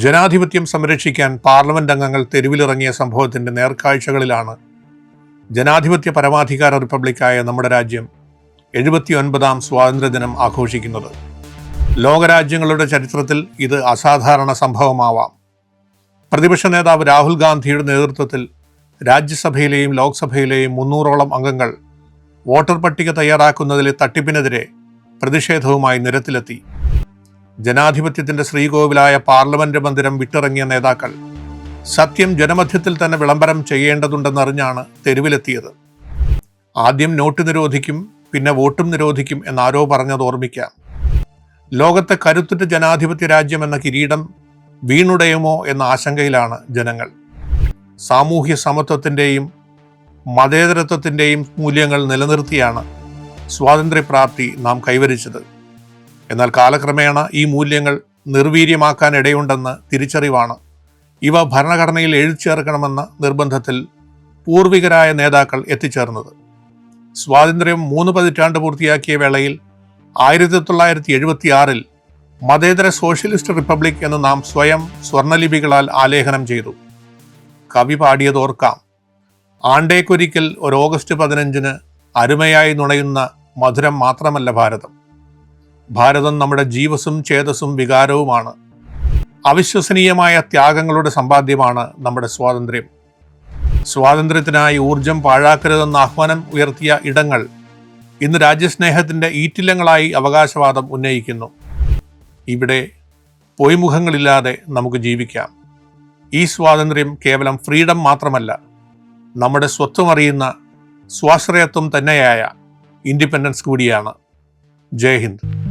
ജനാധിപത്യം സംരക്ഷിക്കാൻ പാർലമെന്റ് അംഗങ്ങൾ തെരുവിലിറങ്ങിയ സംഭവത്തിന്റെ നേർക്കാഴ്ചകളിലാണ് ജനാധിപത്യ പരമാധികാര റിപ്പബ്ലിക്കായ നമ്മുടെ രാജ്യം എഴുപത്തി ഒൻപതാം സ്വാതന്ത്ര്യദിനം ആഘോഷിക്കുന്നത്. ലോകരാജ്യങ്ങളുടെ ചരിത്രത്തിൽ ഇത് അസാധാരണ സംഭവമാവാം. പ്രതിപക്ഷ നേതാവ് രാഹുൽ ഗാന്ധിയുടെ നേതൃത്വത്തിൽ രാജ്യസഭയിലെയും ലോക്സഭയിലെയും മുന്നൂറോളം അംഗങ്ങൾ വോട്ടർ പട്ടിക തയ്യാറാക്കുന്നതിലെ തട്ടിപ്പിനെതിരെ പ്രതിഷേധവുമായി നിരത്തിലെത്തി. ജനാധിപത്യത്തിന്റെ ശ്രീകോവിലായ പാർലമെന്റ് മന്ദിരം വിട്ടിറങ്ങിയ നേതാക്കൾ സത്യം ജനമധ്യത്തിൽ തന്നെ വിളംബരം ചെയ്യേണ്ടതുണ്ടെന്നറിഞ്ഞാണ് തെരുവിലെത്തിയത്. ആദ്യം നോട്ട് നിരോധിക്കും പിന്നെ വോട്ടും നിരോധിക്കും എന്നാരോ പറഞ്ഞത് ഓർമ്മിക്കാം. ലോകത്തെ കരുത്തുറ്റ ജനാധിപത്യ രാജ്യം എന്ന കിരീടം വീണുടയുമോ എന്ന ആശങ്കയിലാണ് ജനങ്ങൾ. സാമൂഹ്യ സമത്വത്തിന്റെയും മതേതരത്വത്തിന്റെയും മൂല്യങ്ങൾ നിലനിർത്തിയാണ് സ്വാതന്ത്ര്യപ്രാപ്തി നാം കൈവരിച്ചത്. എന്നാൽ കാലക്രമേണ ഈ മൂല്യങ്ങൾ നിർവീര്യമാക്കാൻ ഇടയുണ്ടെന്ന് തിരിച്ചറിവാണ്. ഇവ ഭരണഘടനയിൽ എഴുതിച്ചേർക്കണമെന്ന നിർബന്ധത്തിൽ പൂർവികരായ നേതാക്കൾ എത്തിച്ചേർന്നത്. സ്വാതന്ത്ര്യം മൂന്ന് പതിറ്റാണ്ട് പൂർത്തിയാക്കിയ വേളയിൽ ആയിരത്തി തൊള്ളായിരത്തി എഴുപത്തി ആറിൽ മതേതര സോഷ്യലിസ്റ്റ് റിപ്പബ്ലിക് എന്ന് നാം സ്വയം സ്വർണലിപികളാൽ ആലേഖനം ചെയ്തു. കവി പാടിയതോർക്കാം ആണ്ടേക്കൊരിക്കൽ ഒരു ഓഗസ്റ്റ് പതിനഞ്ചിന് അരുമയായി നുണയുന്ന മധുരം മാത്രമല്ല ഭാരതം. ഭാരതം നമ്മുടെ ജീവസും ചേതസും വികാരവുമാണ്. അവിശ്വസനീയമായ ത്യാഗങ്ങളുടെ സമ്പാദ്യമാണ് നമ്മുടെ സ്വാതന്ത്ര്യം. സ്വാതന്ത്ര്യത്തിനായി ഊർജം പാഴാക്കരുതെന്ന ആഹ്വാനം ഉയർത്തിയ ഇടങ്ങൾ ഇന്ന് രാജ്യസ്നേഹത്തിന്റെ ഈറ്റില്ലങ്ങളായി അവകാശവാദം ഉന്നയിക്കുന്നു. ഇവിടെ പൊയ്മുഖങ്ങളില്ലാതെ നമുക്ക് ജീവിക്കാം. ഈ സ്വാതന്ത്ര്യം കേവലം ഫ്രീഡം മാത്രമല്ല നമ്മുടെ സ്വത്വം അറിയുന്ന സ്വാശ്രയത്വം തന്നെയായ ഇൻഡിപെൻഡൻസ് കൂടിയാണ്. ജയ് ഹിന്ദ്.